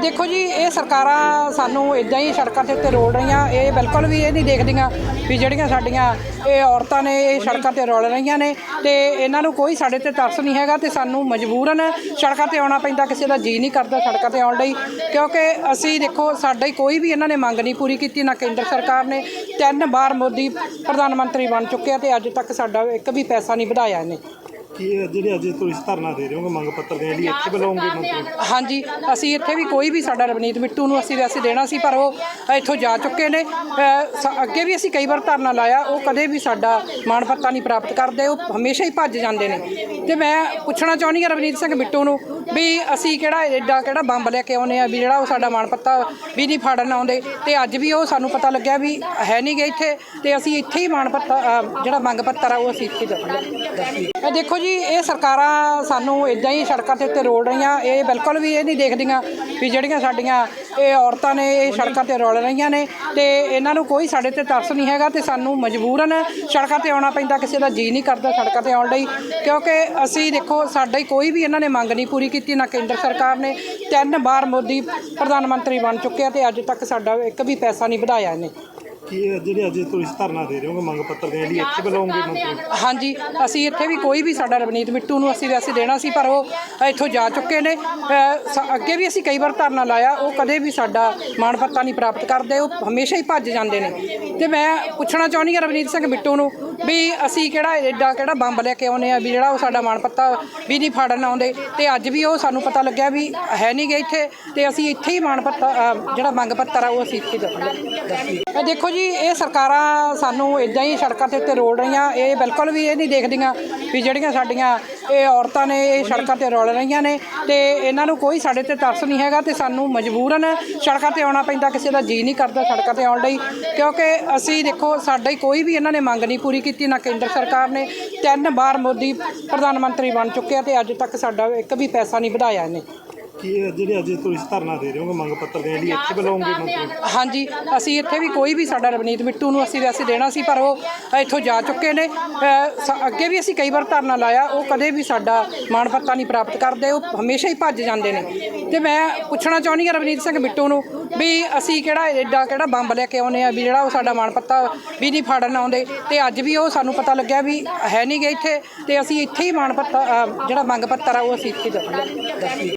ਦੇਖੋ ਜੀ, ਇਹ ਸਰਕਾਰਾਂ ਸਾਨੂੰ ਇਦਾਂ ਹੀ ਸੜਕਾਂ ਦੇ ਉੱਤੇ ਰੋਲ ਰਹੀਆਂ। ਇਹ ਬਿਲਕੁਲ ਵੀ ਇਹ ਨਹੀਂ ਦੇਖਦੀਆਂ ਵੀ ਜਿਹੜੀਆਂ ਸਾਡੀਆਂ ਇਹ ਔਰਤਾਂ ਨੇ, ਇਹ ਸੜਕਾਂ ਤੇ ਰੋਲ ਰਹੀਆਂ ਨੇ ਤੇ ਇਹਨਾਂ ਨੂੰ ਕੋਈ ਸਾਡੇ ਤੇ ਤਰਸ ਨਹੀਂ ਹੈਗਾ ਤੇ ਸਾਨੂੰ ਮਜਬੂਰਨ ਸੜਕਾਂ ਤੇ ਆਉਣਾ ਪੈਂਦਾ, ਕਿਸੇ ਦਾ ਜੀ ਨਹੀਂ ਕਰਦਾ ਸੜਕਾਂ ਤੇ ਆਉਣ ਲਈ। ਕਿਉਂਕਿ ਅਸੀਂ ਦੇਖੋ, ਸਾਡਾ ਕੋਈ ਵੀ ਇਹਨਾਂ ਨੇ ਮੰਗ ਨਹੀਂ ਪੂਰੀ ਕੀਤੀ, ਨਾ ਕੇਂਦਰ ਸਰਕਾਰ ਨੇ। ਤਿੰਨ ਵਾਰ ਮੋਦੀ ਪ੍ਰਧਾਨ ਮੰਤਰੀ ਬਣ ਚੁੱਕਿਆ ਤੇ ਅੱਜ ਤੱਕ ਸਾਡਾ ਇੱਕ ਵੀ ਪੈਸਾ ਨਹੀਂ ਵਧਾਇਆ ਇਹਨੇ। ਕੀ ਇਹ ਜਿਹੜੇ ਅੱਜ ਤੁਸੀਂ ਧਰਨਾ ਦੇ ਰਹੇ ਹੋ ਮੰਗ ਪੱਤਰ ਦੇਣ ਲਈ ਇੱਥੇ ਬੁਲਾਉਂਗੇ ਮੰਤਰੀ ਹਾਂਜੀ ਅਸੀਂ ਇੱਥੇ ਵੀ ਕੋਈ ਵੀ ਸਾਡਾ ਰਵਨੀਤ ਬਿੱਟੂ ਨੂੰ ਅਸੀਂ ਵੈਸੇ ਦੇਣਾ ਸੀ ਪਰ ਉਹ ਇੱਥੋਂ ਜਾ ਚੁੱਕੇ ਨੇ। ਅ, ਸ- ਅੱਗੇ ਵੀ ਅਸੀਂ ਕਈ ਵਾਰ ਧਰਨਾ ਲਾਇਆ ਉਹ ਕਦੇ ਵੀ ਸਾਡਾ ਮਾਣ ਪੱਤਾ ਨਹੀਂ ਪ੍ਰਾਪਤ ਕਰਦੇ ਉਹ ਹਮੇਸ਼ਾ ਹੀ ਭੱਜ ਜਾਂਦੇ ਨੇ। ਤੇ ਮੈਂ ਪੁੱਛਣਾ ਚਾਹੁੰਦੀ ਹਾਂ ਰਵਨੀਤ ਸਿੰਘ ਬਿੱਟੂ ਨੂੰ ਵੀ ਅਸੀਂ ਕਿਹੜਾ ਐਡਾ ਕਿਹੜਾ ਬੰਬ ਲੈ ਕੇ ਆਉਨੇ ਆ, ਵੀ ਜਿਹੜਾ ਉਹ ਸਾਡਾ ਮਾਣ ਪੱਤਾ ਵੀ ਨਹੀਂ ਫਾੜਨ ਆਉਂਦੇ। ਤੇ ਅੱਜ ਵੀ ਉਹ ਸਾਨੂੰ ਪਤਾ ਲੱਗਿਆ ਵੀ ਹੈ ਨਹੀਂ ਗੇ ਇੱਥੇ, ਤੇ ਅਸੀਂ ਇੱਥੇ ਹੀ ਮਾਣ ਪੱਤਾ ਜਿਹੜਾ ਮੰਗ ਪੱਤਰ ਆ, ਉਹ ਅਸੀਂ ਇੱਥੇ ਦਵਾਂਗੇ ਦੇਖੋ ਜੀ, ਇਹ ਸਰਕਾਰਾਂ ਸਾਨੂੰ ਇਦਾਂ ਹੀ ਸੜਕਾਂ 'ਤੇ ਉੱਤੇ ਰੋਲ ਰਹੀਆਂ, ਇਹ ਬਿਲਕੁਲ ਵੀ ਇਹ ਨਹੀਂ ਦੇਖਦੀਆਂ ਵੀ ਜਿਹੜੀਆਂ ਸਾਡੀਆਂ ਇਹ ਔਰਤਾਂ ਨੇ, ਇਹ ਸੜਕਾਂ ਤੇ ਰੋਲ ਰਹੀਆਂ ਨੇ ਤੇ ਇਹਨਾਂ ਨੂੰ ਕੋਈ ਸਾਡੇ ਤੇ ਤਰਸ ਨਹੀਂ ਹੈਗਾ ਤੇ ਸਾਨੂੰ ਮਜਬੂਰਨ ਸੜਕਾਂ ਤੇ ਆਉਣਾ ਪੈਂਦਾ, ਕਿਸੇ ਦਾ ਜੀ ਨਹੀਂ ਕਰਦਾ ਸੜਕਾਂ ਤੇ ਆਉਣ ਲਈ। ਕਿਉਂਕਿ ਅਸੀਂ ਦੇਖੋ, ਸਾਡਾ ਕੋਈ ਵੀ ਇਹਨਾਂ ਨੇ ਮੰਗ ਨਹੀਂ ਪੂਰੀ ਕੀਤੀ, ਨਾ ਕੇਂਦਰ ਸਰਕਾਰ ਨੇ। ਤਿੰਨ ਵਾਰ ਮੋਦੀ ਪ੍ਰਧਾਨ ਮੰਤਰੀ ਬਣ ਚੁੱਕਿਆ ਤੇ ਅੱਜ ਤੱਕ ਸਾਡਾ ਇੱਕ ਵੀ ਪੈਸਾ ਨਹੀਂ ਵਧਾਇਆ ਇਹਨੇ। ਕੀ ਇਹ ਜਿਹੜੇ ਅੱਜ ਤੁਸੀਂ ਧਰਨਾ ਦੇ ਰਹੇ ਹੋ ਮੰਗ ਪੱਤਰ ਦੇਣ ਲਈ ਇੱਥੇ ਬੁਲਾਉਂਗੇ ਮੰਤਰੀ ਹਾਂਜੀ ਅਸੀਂ ਇੱਥੇ ਵੀ ਕੋਈ ਵੀ ਸਾਡਾ ਰਵਨੀਤ ਬਿੱਟੂ ਨੂੰ ਅਸੀਂ ਵੈਸੇ ਦੇਣਾ ਸੀ ਪਰ ਉਹ ਇੱਥੋਂ ਜਾ ਚੁੱਕੇ ਨੇ। ਅ, ਸ- ਅੱਗੇ ਵੀ ਅਸੀਂ ਕਈ ਵਾਰ ਧਰਨਾ ਲਾਇਆ ਉਹ ਕਦੇ ਵੀ ਸਾਡਾ ਮਾਣ ਪੱਤਾ ਨਹੀਂ ਪ੍ਰਾਪਤ ਕਰਦੇ ਉਹ ਹਮੇਸ਼ਾ ਹੀ ਭੱਜ ਜਾਂਦੇ ਨੇ। ਤੇ ਮੈਂ ਪੁੱਛਣਾ ਚਾਹੁੰਦੀ ਹਾਂ ਰਵਨੀਤ ਸਿੰਘ ਬਿੱਟੂ ਨੂੰ ਵੀ ਅਸੀਂ ਕਿਹੜਾ ਐਡਾ ਕਿਹੜਾ ਬੰਬ ਲੈ ਕੇ ਆਉਨੇ ਆ ਵੀ ਜਿਹੜਾ ਉਹ ਸਾਡਾ ਮਾਣ ਪੱਤਾ ਵੀ ਨਹੀਂ ਫਾੜਨ ਆਉਂਦੇ। ਤੇ ਅੱਜ ਵੀ ਉਹ ਸਾਨੂੰ ਪਤਾ ਲੱਗਿਆ ਵੀ ਹੈ ਨਹੀਂ ਗੇ ਇੱਥੇ। ਤੇ ਅਸੀਂ ਇੱਥੇ ਹੀ ਮਾਣ ਪੱਤਾ ਅ, ਜਿਹੜਾ ਮੰਗ ਪੱਤਰ ਆ ਉਹ ਅਸੀਂ ਇੱਥੇ ਦਵਾਂਗੇ। ਇਹ ਦੇਖੋ ਜੀ ਇਹ ਸਰਕਾਰਾਂ ਸਾਨੂੰ ਇਦਾਂ ਹੀ ਸੜਕਾਂ ਦੇ ਉੱਤੇ ਰੋਲ ਰਹੀਆਂ। ਇਹ ਬਿਲਕੁਲ ਵੀ ਇਹ ਨਹੀਂ ਦੇਖਦੀਆਂ ਵੀ ਜਿਹੜੀਆਂ ਸਾਡੀਆਂ ਇਹ ਔਰਤਾਂ ਨੇ, ਇਹ ਸੜਕਾਂ ਤੇ ਰੋਲ ਰਹੀਆਂ ਨੇ ਤੇ ਇਹਨਾਂ ਨੂੰ ਕੋਈ ਸਾਡੇ ਤੇ ਤਰਸ ਨਹੀਂ ਹੈਗਾ ਤੇ ਸਾਨੂੰ ਮਜਬੂਰਨ ਸੜਕਾਂ ਤੇ ਆਉਣਾ ਪੈਂਦਾ, ਕਿਸੇ ਦਾ ਜੀ ਨਹੀਂ ਕਰਦਾ ਸੜਕਾਂ ਤੇ ਆਉਣ ਲਈ ਕਿਉਂਕਿ ਅਸੀਂ ਦੇਖੋ, ਸਾਡਾ ਕੋਈ ਵੀ ਇਹਨਾਂ ਨੇ ਮੰਗ ਨਹੀਂ ਪੂਰੀ ਕੀਤੀ, ਨਾ ਕੇਂਦਰ ਸਰਕਾਰ ਨੇ। ਤਿੰਨ ਵਾਰ ਮੋਦੀ ਪ੍ਰਧਾਨ ਮੰਤਰੀ ਬਣ ਚੁੱਕਿਆ ਤੇ ਅੱਜ ਤੱਕ ਸਾਡਾ ਇੱਕ ਵੀ ਪੈਸਾ ਨਹੀਂ ਵਧਾਇਆ ਇਹਨੇ। ਕੀ ਇਹ ਜਿਹੜੇ ਅੱਜ ਤੁਸੀਂ ਧਰਨਾ ਦੇ ਰਹੇ ਹੋ ਮੰਗ ਪੱਤਰ ਦੇਣ ਲਈ ਇੱਥੇ ਬੁਲਾਉਂਗੇ ਮੰਤਰੀ। ਹਾਂਜੀ ਅਸੀਂ ਇੱਥੇ ਵੀ ਕੋਈ ਵੀ ਸਾਡਾ ਰਵਨੀਤ ਬਿੱਟੂ ਨੂੰ ਅਸੀਂ ਵੈਸੇ ਦੇਣਾ ਸੀ ਪਰ ਉਹ ਇੱਥੋਂ ਜਾ ਚੁੱਕੇ ਨੇ। ਅ, ਸ- ਅੱਗੇ ਵੀ ਅਸੀਂ ਕਈ ਵਾਰ ਧਰਨਾ ਲਾਇਆ ਉਹ ਕਦੇ ਵੀ ਸਾਡਾ ਮਾਣ ਪੱਤਾ ਨਹੀਂ ਪ੍ਰਾਪਤ ਕਰਦੇ ਉਹ ਹਮੇਸ਼ਾ ਹੀ ਭੱਜ ਜਾਂਦੇ ਨੇ। ਤੇ ਮੈਂ ਪੁੱਛਣਾ ਚਾਹੁੰਦੀ ਹਾਂ ਰਵਨੀਤ ਸਿੰਘ ਬਿੱਟੂ ਨੂੰ ਵੀ ਅਸੀਂ ਕਿਹੜਾ ਐਡਾ ਕਿਹੜਾ ਬੰਬ ਲੈ ਕੇ ਆਉਨੇ ਆ ਵੀ ਜਿਹੜਾ ਉਹ ਸਾਡਾ ਮਾਣ ਪੱਤਾ ਵੀ ਨਹੀਂ ਫਾੜਨ ਆਉਂਦੇ। ਤੇ ਅੱਜ ਵੀ ਉਹ ਸਾਨੂੰ ਪਤਾ ਲੱਗਿਆ ਵੀ ਹੈ ਨਹੀਂ ਗੇ ਇੱਥੇ ਤੇ ਅਸੀਂ ਇੱਥੇ ਹੀ ਮਾਣ ਪੱਤਾ ਅ, ਜਿਹੜਾ ਮੰਗ ਪੱਤਰ ਆ ਉਹ ਅਸੀਂ ਇੱਥੇ ਦਵਾਂਗੇ